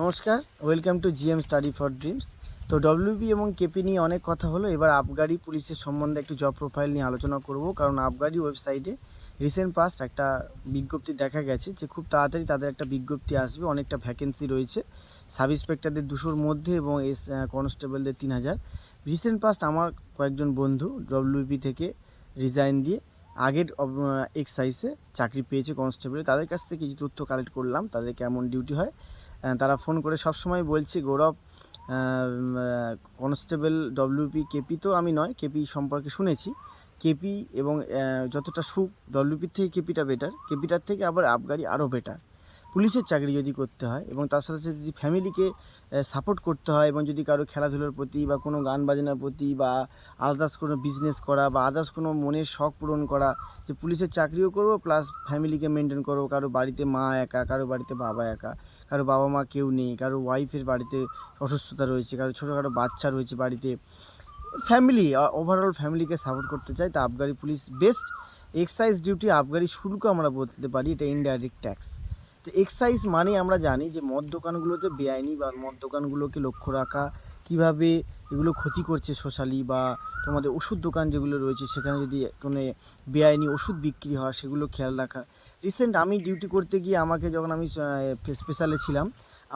নমস্কার, welcome to GM study for dreams. তো WB এবং কেপি নিয়ে অনেক কথা হলো, এবার আবগারি পুলিশের সম্বন্ধে একটু জব প্রোফাইল নিয়ে আলোচনা করব, কারণ আবগারি ওয়েবসাইটে রিসেন্ট পাস্ট একটা বিজ্ঞপ্তি দেখা গেছে যে খুব তাড়াতাড়ি তাদের একটা বিজ্ঞপ্তি আসবে, অনেকটা ভ্যাকেন্সি রয়েছে। সাব ইন্সপেক্টরদের দুশোর মধ্যে এবং এস কনস্টেবলদের তিন হাজার। রিসেন্ট পাস্ট আমার কয়েকজন বন্ধু ডব্লিউবি থেকে রিজাইন দিয়ে আগের এক্সাইসে চাকরি পেয়েছে কনস্টেবলে তাদের কাছ থেকে কিছু তথ্য কালেক্ট করলাম, তাদের কেমন ডিউটি হয় তারা ফোন করে সব সময় বলছে, গৌরব কনস্টেবল ডব্লিউপি কেপি তো আমি নয় কেপি সম্পর্কে শুনেছি। কেপি এবং যতটা সুখ ডব্লিউপির থেকে কেপিটা বেটার কেপিটার থেকে আবার আবগারি আরও বেটার পুলিশের চাকরি যদি করতে হয় এবং তার সাথে সাথে যদি ফ্যামিলিকে সাপোর্ট করতে হয় এবং যদি কারও খেলাধুলার প্রতি বা কোনো গান বাজনার প্রতি বা আদার্স কোনো বিজনেস করা বা আদার্স কোনো মনের শখ পূরণ করা, যে পুলিশের চাকরিও করব প্লাস ফ্যামিলিকে মেনটেন করব, কারও বাড়িতে মা একা, কারও বাড়িতে বাবা একা কারও বাবা মা কেউ নেই, কারও ওয়াইফের বাড়িতে অসুস্থতা রয়েছে, কারও ছোটোখাটো বাচ্চা রয়েছে বাড়িতে। ফ্যামিলি ওভারঅল ফ্যামিলিকে সাপোর্ট করতে চাই তা আবগারি পুলিশ বেস্ট এক্সাইজ ডিউটি আবগারি শুল্ক আমরা বলতে পারি, এটা ইনডাইরেক্ট ট্যাক্স তো এক্সাইজ মানে আমরা জানি যে মদ দোকানগুলোতে বেআইনি বা মদ দোকানগুলোকে লক্ষ্য রাখা, কীভাবে এগুলো ক্ষতি করছে সোশ্যালি বা তোমাদের ওষুধ দোকান যেগুলো রয়েছে, সেখানে যদি কোনো বেআইনি ওষুধ বিক্রি হয়, সেগুলো খেয়াল রাখা। রিসেন্ট আমি ডিউটি করতে গিয়ে আমাকে যখন আমি স্পেশালে ছিলাম,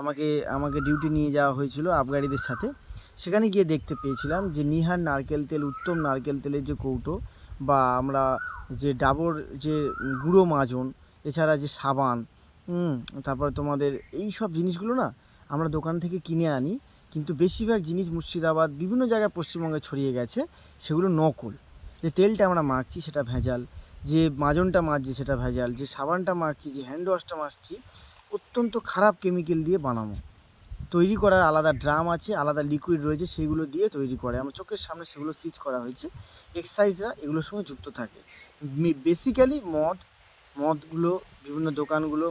আমাকে আমাকে ডিউটি নিয়ে যাওয়া হয়েছিল আবগারিদের সাথে। সেখানে গিয়ে দেখতে পেয়েছিলাম যে নিহার নারকেল তেল, উত্তম নারকেল তেলের যে কৌটো বা আমরা যে ডাবর, যে গুঁড়ো মাজন, এছাড়া যে সাবান তারপরে তোমাদের এই সব জিনিসগুলো না আমরা দোকান থেকে কিনে আনি। কিন্তু বেশিরভাগ জিনিস মুর্শিদাবাদ, বিভিন্ন জায়গায় পশ্চিমবঙ্গে ছড়িয়ে গেছে, সেগুলো নকল। যে তেলটা আমরা মাখছি সেটা ভেজাল। যে মাজনটা মাজছি সেটা ভেজাল, যে সাবানটা মারছি, যে হ্যান্ড ওয়াশটা মাখছি অত্যন্ত খারাপ কেমিক্যাল দিয়ে বানানো। তৈরি করার আলাদা ড্রাম আছে, আলাদা লিকুইড রয়েছে, সেগুলো দিয়ে তৈরি করে। আমার চোখের সামনে সেগুলো সিজ করা হয়েছে। এক্সাইজরা এগুলোর সঙ্গে যুক্ত থাকে। বেসিক্যালি মদ, মদগুলো, বিভিন্ন দোকানগুলো,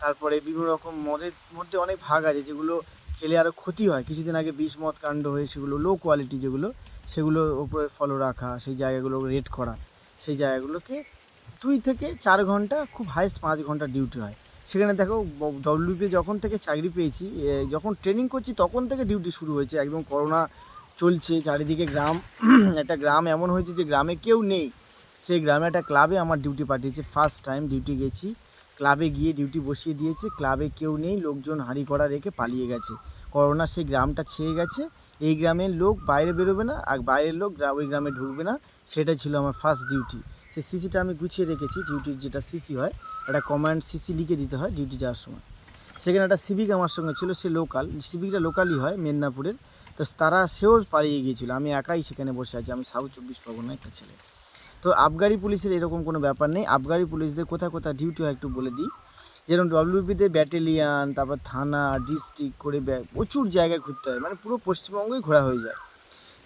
তারপরে বিভিন্ন রকম মদের মধ্যে অনেক ভাগ আছে, যেগুলো খেলে আরও ক্ষতি হয়। কিছুদিন আগে বিষ মদ কাণ্ড হয়ে সেগুলো লো কোয়ালিটি যেগুলো, সেগুলোর ওপরে ফলো রাখা, সেই জায়গাগুলো রেড করা। সেই জায়গাগুলোকে দুই থেকে চার ঘণ্টা, খুব হাইস্ট পাঁচ ঘণ্টা ডিউটি হয়। সেখানে দেখো ডব্লিউপি যখন থেকে চাকরি পেয়েছি যখন ট্রেনিং করছি, তখন থেকে ডিউটি শুরু হয়েছে। একদম করোনা চলছে, চারিদিকে গ্রাম, একটা গ্রাম এমন হয়েছে যে গ্রামে কেউ নেই। সেই গ্রামে একটা ক্লাবে আমার ডিউটি পাঠিয়েছে। ফার্স্ট টাইম ডিউটি গেছি। ক্লাবে গিয়ে ডিউটি বসিয়ে দিয়েছে। ক্লাবে কেউ নেই, লোকজন হাঁড়ি করা রেখে পালিয়ে গেছে। করোনা সেই গ্রামটা ছেয়ে গেছে। এই গ্রামের লোক বাইরে বেরোবে না, আর বাইরের লোক ওই গ্রামে ঢুকবে না। সেটা ছিল আমার ফার্স্ট ডিউটি সেই সিসিটা আমি গুছিয়ে রেখেছি ডিউটির যেটা সিসি হয়, একটা কমান্ড সিসি লিখে দিতে হয় ডিউটি যাওয়ার সময়। সেখানে একটা সিভিক আমার সঙ্গে ছিল, সে লোকাল সিভিকটা লোকালই হয় মেদিনীপুরের। তো তারা সেও পালিয়ে গিয়েছিল। আমি একাই সেখানে বসে আছি। আমি সাউথ চব্বিশ পরগনা একটা ছেলে। তো আবগারি পুলিশের এরকম কোনো ব্যাপার নেই। আবগারি পুলিশদের কোথায় কোথায় ডিউটি হয় একটু বলে দিই। যেরকম ডব্লিউপিতে ব্যাটেলিয়ান তারপর থানা ডিস্ট্রিক্ট করে প্রচুর জায়গায় ঘুরতে হয়। মানে পুরো পশ্চিমবঙ্গই ঘোরা হয়ে যায়।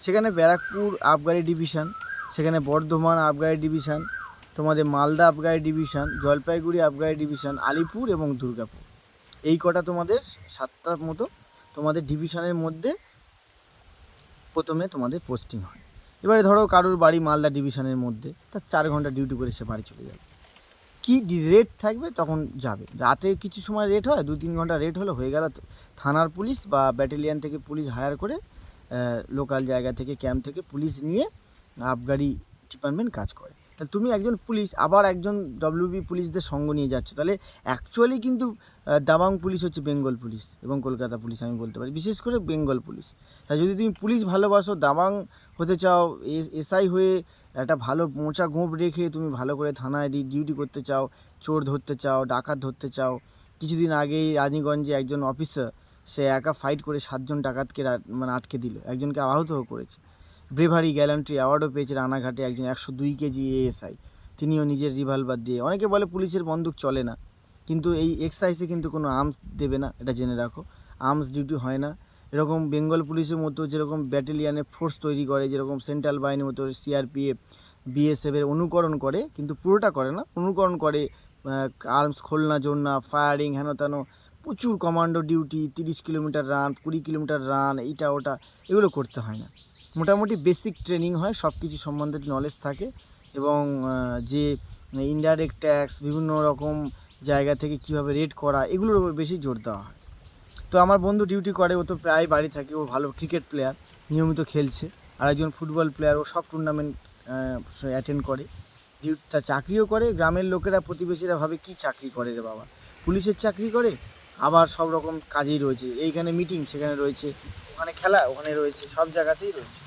সেখানে ব্যারাকপুর আবগারি ডিভিশন সেখানে বর্ধমান আবগারি ডিভিশন, তোমাদের মালদা আবগারি ডিভিশন, জলপাইগুড়ি আবগারি ডিভিশন, আলিপুর এবং দুর্গাপুর। এই কটা তোমাদের সাতটার মতো তোমাদের ডিভিশনের মধ্যে প্রথমে তোমাদের পোস্টিং হয়। এবারে ধরো কারোর বাড়ি মালদা ডিভিশনের মধ্যে, তার চার ঘণ্টা ডিউটি করে সে বাড়ি চলে যাবে। কি রেট থাকবে তখন যাবে। রাতে কিছু সময় রেট হয় দু তিন ঘণ্টা রেট হলো, হয়ে গেল থানার পুলিশ বা ব্যাটালিয়ান থেকে পুলিশ হায়ার করে লোকাল জায়গা থেকে ক্যাম্প থেকে পুলিশ নিয়ে আবগারি ডিপার্টমেন্ট কাজ করে। তাহলে তুমি একজন পুলিশ, আবার একজন ডব্লিউবি পুলিশদের সঙ্গ নিয়ে যাচ্ছ। তাহলে অ্যাকচুয়ালি কিন্তু দাবাং পুলিশ হচ্ছে বেঙ্গল পুলিশ এবং কলকাতা পুলিশ আমি বলতে পারি, বিশেষ করে বেঙ্গল পুলিশ। তাই যদি তুমি পুলিশ ভালোবাসো, দাবাং হতে চাও এসআই হয়ে একটা ভালো মোচা গোঁপ রেখে তুমি ভালো করে থানায় ডিউটি করতে চাও, চোর ধরতে চাও, ডাকাত ধরতে চাও, কিছুদিন আগেই রানীগঞ্জে একজন অফিসার সে একা ফাইট করে সাতজন ডাকাতকে মানে আটকে দিল, একজনকে আহত করেছে। ব্রেভারি গ্যালান্ট্রি অ্যাওয়ার্ডও পেয়েছে রানাঘাটে একজন একশো দুই কেজি এএসআই তিনিও নিজের রিভলভার দিয়ে। অনেকে বলে পুলিশের বন্দুক চলে না, কিন্তু এই এক্সাইসে কিন্তু কোনো আর্মস দেবে না, এটা জেনে রাখো। আর্মস ডিউটি হয় না। এরকম বেঙ্গল পুলিশের মতো যেরকম ব্যাটালিয়ানে ফোর্স তৈরি করে, যেরকম সেন্ট্রাল বাহিনীর মতো সিআরপিএফ বিএসএফের অনুকরণ করে, কিন্তু পুরোটা করে না। অনুকরণ করে আর্মস খোলনা জোরনা ফায়ারিং হেন তেন প্রচুর কমান্ডো ডিউটি তিরিশ কিলোমিটার রান কুড়ি কিলোমিটার রান এইটা ওটা, এগুলো করতে হয় না। মোটামুটি বেসিক ট্রেনিং হয় সব কিছু সম্বন্ধে নলেজ থাকে এবং যে ইনডাইরেক্ট ট্যাক্স বিভিন্ন রকম জায়গা থেকে কীভাবে রেড করা, এগুলোর উপর বেশি জোর দেওয়া হয়। তো আমার বন্ধু ডিউটি করে, ও তো প্রায় বাড়ি থাকে, ও ভালো ক্রিকেট প্লেয়ার নিয়মিত খেলছে। আর একজন ফুটবল প্লেয়ার ও সব টুর্নামেন্ট অ্যাটেন্ড করে। ডিউটি চাকরিও করে, গ্রামের লোকেরা, প্রতিবেশীরা ভাবে, কি চাকরি করে রে বাবা? পুলিশের চাকরি করে আবার সব রকম কাজেই রয়েছে। এইখানে মিটিং সেখানে রয়েছে, ওখানে খেলা, ওখানে রয়েছে, সব জায়গাতেই রয়েছে।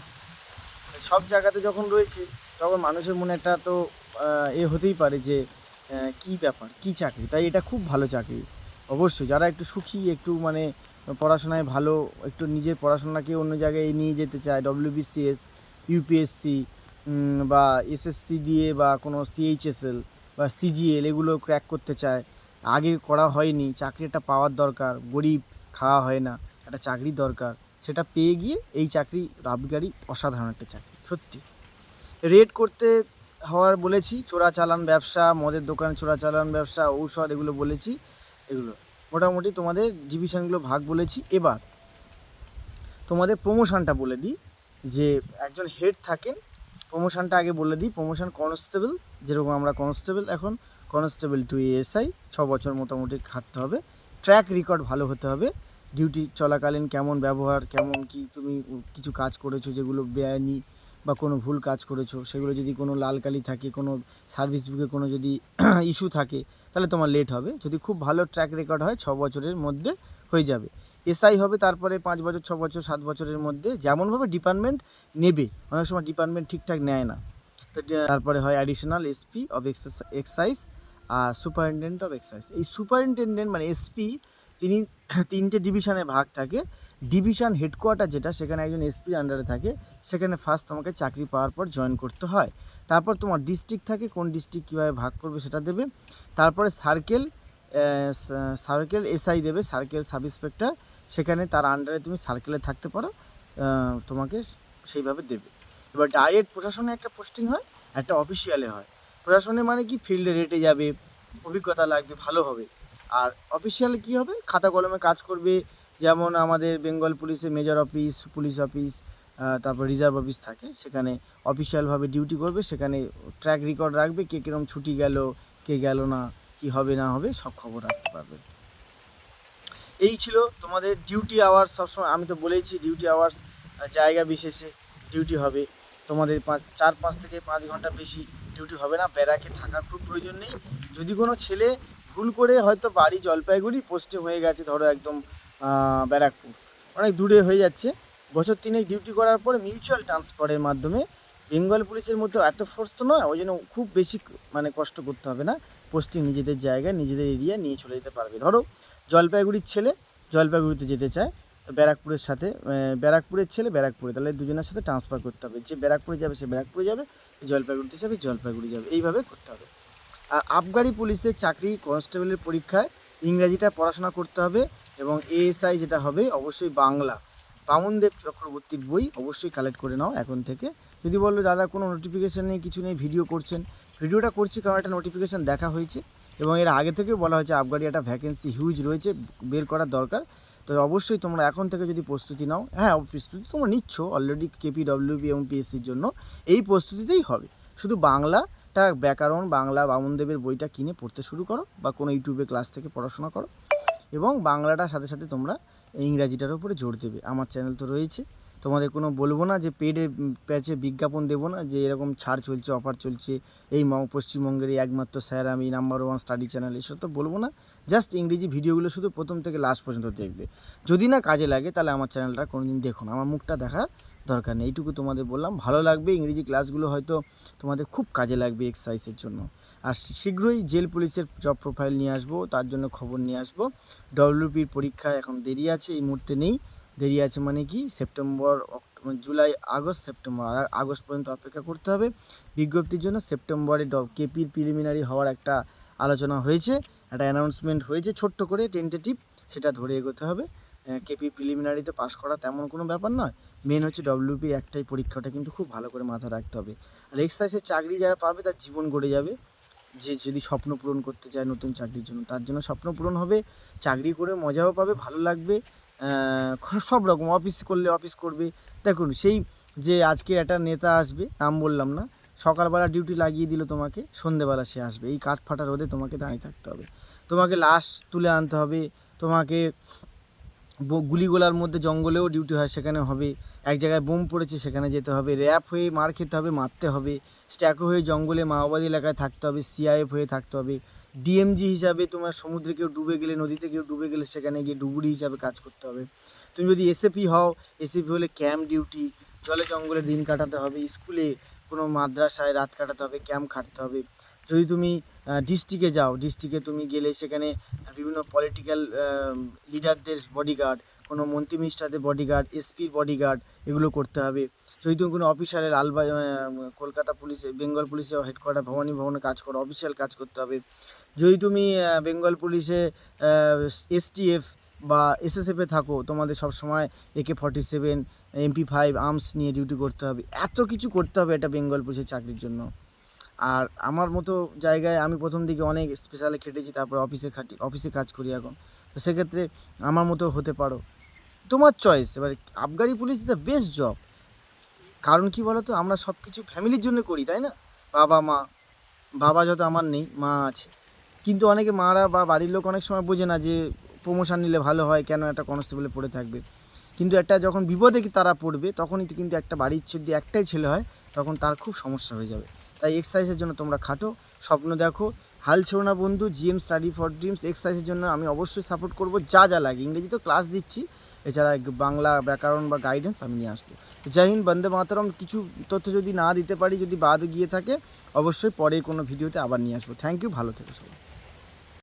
সব জায়গাতে যখন রয়েছে, তখন মানুষের মনে একটা তো এ হতেই পারে যে কি ব্যাপার, কি চাকরি? তাই এটা খুব ভালো চাকরি। অবশ্যই, যারা একটু সুখী, একটু মানে পড়াশোনায় ভালো, একটু নিজের পড়াশোনাকে অন্য জায়গায় নিয়ে যেতে চায় ডব্লিউবিসিএস ইউপিএসসি বা এসএসসি দিয়ে বা কোনো সিএইচএসএল বা সিজিএল এগুলো ক্র্যাক করতে চায় আগে করা হয়নি, চাকরিটা পাওয়ার দরকার, গরিব, খাওয়া হয় না, একটা চাকরি দরকার। সেটা পেয়ে গিয়ে এই চাকরি রাবগাড়ি অসাধারণ একটা চাকরি, সত্যি। রেড করতে হওয়ার বলেছি চোরাচালান ব্যবসা, মদের দোকান চোরাচালান ব্যবসা, ঔষধ এগুলো বলেছি, এগুলো। মোটামুটি তোমাদের ডিভিশনগুলো ভাগ বলেছি। এবার তোমাদের প্রমোশনটা বলে দিই, যে একজন হেড থাকেন, প্রমোশনটা আগে বলে দিই, প্রমোশন কনস্টেবল, যেরকম আমরা কনস্টেবল এখন কনস্টেবল টু এএসআই, ছ বছর মোটামুটি খাটতে হবে। ট্র্যাক রেকর্ড ভালো হতে হবে। ডিউটি চলাকালীন কেমন ব্যবহার, কেমন কি তুমি কিছু কাজ করেছ যেগুলো বেআইনি বা কোনো ভুল কাজ করেছ, সেগুলো যদি কোনো লাল কালি থাকে, কোনো সার্ভিস বুকে কোনো যদি ইস্যু থাকে, তাহলে তোমার লেট হবে। যদি খুব ভালো ট্র্যাক রেকর্ড হয়, ছ বছরের মধ্যে হয়ে যাবে। এসআই হবে তারপরে পাঁচ বছর, ছ বছর, সাত বছরের মধ্যে যেমনভাবে ডিপার্টমেন্ট নেবে, অনেক সময় ডিপার্টমেন্ট ঠিকঠাক নেয় না। তারপরে হয় অ্যাডিশনাল এসপি অফ এক্সাইজ আর সুপারিনটেন্ডেন্ট অফ এক্সাইজ। এই সুপারিনটেন্ডেন্ট মানে এসপি, তিনি তিনটে ডিভিশনে ভাগ থাকে। ডিভিশন হেডকোয়ার্টার যেটা, সেখানে একজন এসপি আন্ডারে থাকে। সেখানে ফার্স্ট তোমাকে চাকরি পাওয়ার পর জয়েন করতে হয়। তারপর তোমার ডিস্ট্রিক্ট থাকে, কোন ডিস্ট্রিক্ট কীভাবে ভাগ করবে সেটা দেবে। তারপরে সার্কেল সার্কেল এসআই দেবে সার্কেল সাব ইন্সপেক্টর সেখানে তার আন্ডারে তুমি সার্কেলে থাকতে পারো তোমাকে সেইভাবে দেবে। এবার ডাইরেক্ট প্রশাসনে একটা পোস্টিং হয়, একটা অফিসিয়ালে হয়। প্রশাসনে মানে কি? ফিল্ডে রেটে যাবে, অভিজ্ঞতা লাগবে, ভালো হবে। আর অফিসিয়ালে কি হবে? খাতা কলমে কাজ করবে, যেমন আমাদের বেঙ্গল পুলিশে মেজর অফিস পুলিশ অফিস তারপর রিজার্ভ অফিস থাকে। সেখানে অফিসিয়ালভাবে ডিউটি করবে, সেখানে ট্র্যাক রেকর্ড রাখবে, কে কীরকম ছুটি গেল, কে গেল না, কি হবে, না হবে, সব খবর রাখতে পারবে। এই ছিল তোমাদের ডিউটি আওয়ার্স সবসময়, আমি তো বলেইছি ডিউটি আওয়ার্স জায়গা বিশেষে ডিউটি হবে। তোমাদের পাঁচ, চার, পাঁচ থেকে পাঁচ ঘণ্টা বেশি ডিউটি হবে না, ব্যারাকে থাকার খুব প্রয়োজন নেই। যদি কোনো ছেলে ভুল করে হয়তো বাড়ি জলপাইগুড়ি পোস্টিং হয়ে গেছে, ধরো একদম ব্যারাকপুর। অনেক দূরে হয়ে যাচ্ছে। বছর তিনেক ডিউটি করার পরে মিউচুয়াল ট্রান্সফারের মাধ্যমে বেঙ্গল পুলিশের মধ্যে এত ফোর্স তো নয়, ওই জন্য খুব বেশি মানে কষ্ট করতে হবে না। পোস্টিং নিজেদের জায়গায় নিজেদের এরিয়া নিয়ে চলে যেতে পারবে। ধরো, জলপাইগুড়ির ছেলে জলপাইগুড়িতে যেতে চায় ব্যারাকপুরের সাথে ব্যারাকপুরের ছেলে ব্যারাকপুরে। তাহলে দুজনের সাথে ট্রান্সফার করতে হবে। যে ব্যারাকপুরে যাবে, সে ব্যারাকপুরে যাবে জলপাইগুড়িতে যাবে, জলপাইগুড়ি যাবে। এইভাবে করতে হবে। আর আবগারি পুলিশের চাকরি কনস্টেবলের পরীক্ষায় ইংরাজিটা পড়াশোনা করতে হবে এবং এএসআই যেটা হবে, অবশ্যই বাংলা। বামনদেব চক্রবর্তীর বই অবশ্যই কালেক্ট করে নাও এখন থেকে। যদি বলল, দাদা, কোনো নোটিফিকেশান নেই, কিছু নেই ভিডিও করছেন। ভিডিওটা করছি কারণ একটা নোটিফিকেশান দেখা হয়েছে এবং এর আগে থেকেও বলা হয়েছে আবগারি একটা ভ্যাকেন্সি হিউজ রয়েছে, বের করার দরকার। তো অবশ্যই তোমরা এখন থেকে যদি প্রস্তুতি নাও হ্যাঁ প্রস্তুতি তোমরা নিচ্ছ অলরেডি কেপি ডব্লিউবি এবং পিএসসির জন্য, এই প্রস্তুতিতেই হবে। শুধু বাংলাটা ব্যাকরণ, বাংলা বামনদেবের বইটা কিনে পড়তে শুরু করো বা কোনো ইউটিউবে ক্লাস থেকে পড়াশোনা করো এবং বাংলাটার সাথে সাথে তোমরা ইংরাজিটার উপরে জোর দেবে। আমার চ্যানেল তো রয়েছে। তোমাদের কোনো বলব না যে পেডে, প্যাচে বিজ্ঞাপন দেবো না, যে এরকম ছাড় চলছে, অফার চলছে, এই পশ্চিমবঙ্গের একমাত্র স্যার আমি নাম্বার ওয়ান স্টাডি চ্যানেল এসব তো বলব না। জাস্ট ইংরেজি ভিডিওগুলো শুধু প্রথম থেকে লাস্ট পর্যন্ত দেখবে। যদি না কাজে লাগে, তাহলে আমার চ্যানেলটা কোনোদিন দেখো না। আমার মুখটা দেখার দরকার নেই। এইটুকু তোমাদের বললাম। ভালো লাগবে, ইংরেজি ক্লাসগুলো হয়তো তোমাদের খুব কাজে লাগবে এক্সারসাইজের জন্য। আর শীঘ্রই জেল পুলিশের জব প্রোফাইল নিয়ে আসব, তার জন্য খবর নিয়ে আসব। ডব্লিউপির পরীক্ষা এখন দেরি আছে, এই মুহূর্তে নেই। দেরি আছে মানে কি? September October July August September August পর্যন্ত অপেক্ষা করতে হবে। বিজ্ঞপ্তির জন্য সেপ্টেম্বরে কেপির প্রিলিমিনারি হওয়ার একটা আলোচনা হয়েছে। একটা অ্যানাউন্সমেন্ট হয়েছে ছোট্ট করে টেন্টেটিভ সেটা ধরে এগোতে হবে। কেপি প্রিলিমিনারিতে পাস করা তেমন কোনো ব্যাপার নয়। মেন হচ্ছে ডব্লিউপি একটাই পরীক্ষাটা কিন্তু খুব ভালো করে মাথায় রাখতে হবে। আর এক্সাইজের চাকরি যারা পাবে, তার জীবন গড়ে যাবে। যে যদি স্বপ্ন পূরণ করতে চায় নতুন চাকরির জন্য, তার জন্য স্বপ্ন পূরণ হবে, চাকরি করে মজাও পাবে, ভালো লাগবে। সব রকম অফিস করলে অফিস করবে। দেখুন, সেই যে আজকে একটা নেতা আসবে, নাম বললাম না সকালবেলা ডিউটি লাগিয়ে দিল তোমাকে, সন্ধেবেলা সে আসবে। এই কাঠ ফাটা রোদে তোমাকে দাঁড়িয়ে থাকতে হবে। তোমাকে লাশ তুলে আনতে হবে। তোমাকে গুলিগোলার মধ্যে জঙ্গলেও ডিউটি হয়, সেখানে হবে। এক জায়গায় বোম পড়েছে, সেখানে যেতে হবে। র্যাপ হয়ে মার খেতে হবে, মারতে হবে। স্ট্যাকো হয়ে জঙ্গলে মাওবাদী এলাকায় থাকতে হবে সিআইএফ হয়ে থাকতে হবে। ডিএমজি হিসাবে তোমার সমুদ্রে কেউ ডুবে গেলে, নদীতে কেউ ডুবে গেলে, সেখানে গিয়ে ডুবুরি হিসাবে কাজ করতে হবে। তুমি যদি এসএপি হও এসএপি হলে ক্যাম্প ডিউটি জলে জঙ্গলে দিন কাটাতে হবে, স্কুলে কোনো মাদ্রাসায় রাত কাটাতে হবে ক্যাম্প খাটতে হবে। যদি তুমি ডিস্ট্রিক্টে যাও ডিস্ট্রিক্টে তুমি গেলে সেখানে বিভিন্ন পলিটিক্যাল লিডারদের বডিগার্ড কোনো মন্ত্রী মিনিস্টারদের বডিগার্ড এসপির বডিগার্ড এগুলো করতে হবে। যদি তুমি কোনো অফিসারের লালবাগ কলকাতা পুলিশে বেঙ্গল পুলিশে হেডকোয়ার্টার ভবানী ভবনে কাজ করো অফিসিয়াল কাজ করতে হবে। যদি তুমি বেঙ্গল পুলিশে এসটিএফ বা এসএসএফে থাকো, তোমাদের সব সময় AK forty seven MP five arms নিয়ে ডিউটি করতে হবে, এত কিছু করতে হবে এটা বেঙ্গল পুলিশের চাকরির জন্য। আর আমার মতো জায়গায় আমি প্রথম দিকে অনেক স্পেশালে খেটেছি, তারপর অফিসে খাটি অফিসে কাজ করি এখন। তো সেক্ষেত্রে আমার মতো হতে পারো। তোমার চয়েস এবার আবগারি পুলিশ দ্য বেস্ট জব কারণ কি বলো তো আমরা সব কিছু ফ্যামিলির জন্য করি, তাই না? বাবা, মা। বাবা যত আমার নেই, মা আছে। কিন্তু অনেকে মারা বা বাড়ির লোক অনেক সময় বোঝে না যে প্রমোশন নিলে ভালো হয়, কেন একটা কনস্টেবলে পড়ে থাকবে। কিন্তু একটা যখন বিপদে কি তারা পড়বে, তখনই কিন্তু একটা বাড়ির যদি একটাই ছেলে হয়, তখন তার খুব সমস্যা হয়ে যাবে। তাই এক্সারসাইজের জন্য তোমরা খাটো, স্বপ্ন দেখো। হাল ছেড়ো না বন্ধু জিএম স্টাডি ফর ড্রিমস এক্সারসাইজের জন্য আমি অবশ্যই সাপোর্ট করব, যা যা লাগে। ইংরেজি তো ক্লাস দিচ্ছি, এছাড়া বাংলা ব্যাকরণ বা গাইডেন্স আমি নিয়ে আসব। জয় হিন্দ, বন্দে মাতরম, কিছু তথ্য যদি না দিতে পারি, যদি বাদ গিয়ে থাকে, অবশ্যই পরে কোনো ভিডিওতে আবার নিয়ে আসব। থ্যাংক ইউ ভালো থেকো সবাই।